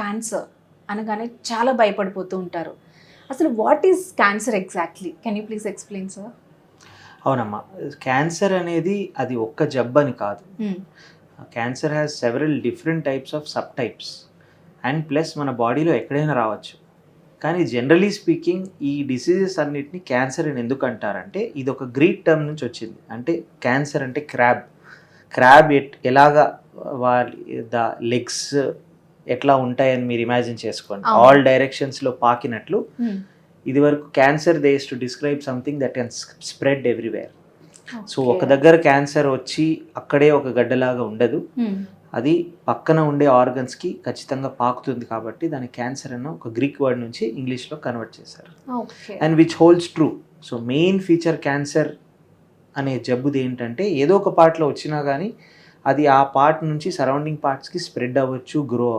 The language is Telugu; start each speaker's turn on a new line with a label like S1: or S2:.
S1: క్యాన్సర్ అనగానే చాలా భయపడిపోతూ ఉంటారు. అసలు what is cancer exactly can you please explain sir
S2: అవునమ్మా. క్యాన్సర్ అనేది అది ఒక్క జబ్బు అని కాదు. Cancer has several different types of sub types and plus మన బాడీలో ఎక్కడైనా రావచ్చు. కానీ జనరలీ స్పీకింగ్ ఈ డిసీజెస్ అన్నిటిని క్యాన్సర్ అని ఎందుకు అంటారంటే ఇది ఒక గ్రీక్ టర్మ్ నుంచి వచ్చింది. అంటే క్యాన్సర్ అంటే క్రాబ్ క్రాబ్ ఎట్ ఎలాగా వాళ్ళ ద లెగ్స్ ఎట్లా ఉంటాయని మీరు ఇమాజిన్ చేసుకోండి. ఆల్ డైరెక్షన్స్లో పాకినట్లు ఇది వరకు cancer does to describe something that can spread everywhere so ఒక దగ్గర క్యాన్సర్ వచ్చి అక్కడే ఒక గడ్డలాగా ఉండదు. అది పక్కన ఉండే ఆర్గన్స్కి ఖచ్చితంగా పాకుతుంది కాబట్టి దాని క్యాన్సర్ అన్న ఒక గ్రీక్ వర్డ్ నుంచి ఇంగ్లీష్లో కన్వర్ట్ చేశారు. And which holds true so main feature cancer అనే జబ్బుది ఏంటంటే ఏదో ఒక పార్ట్లో వచ్చినా కానీ అది ఆ పార్ట్ నుంచి సరౌండింగ్ పార్ట్స్కి స్ప్రెడ్ అవ్వచ్చు గ్రో అవ్వచ్చు.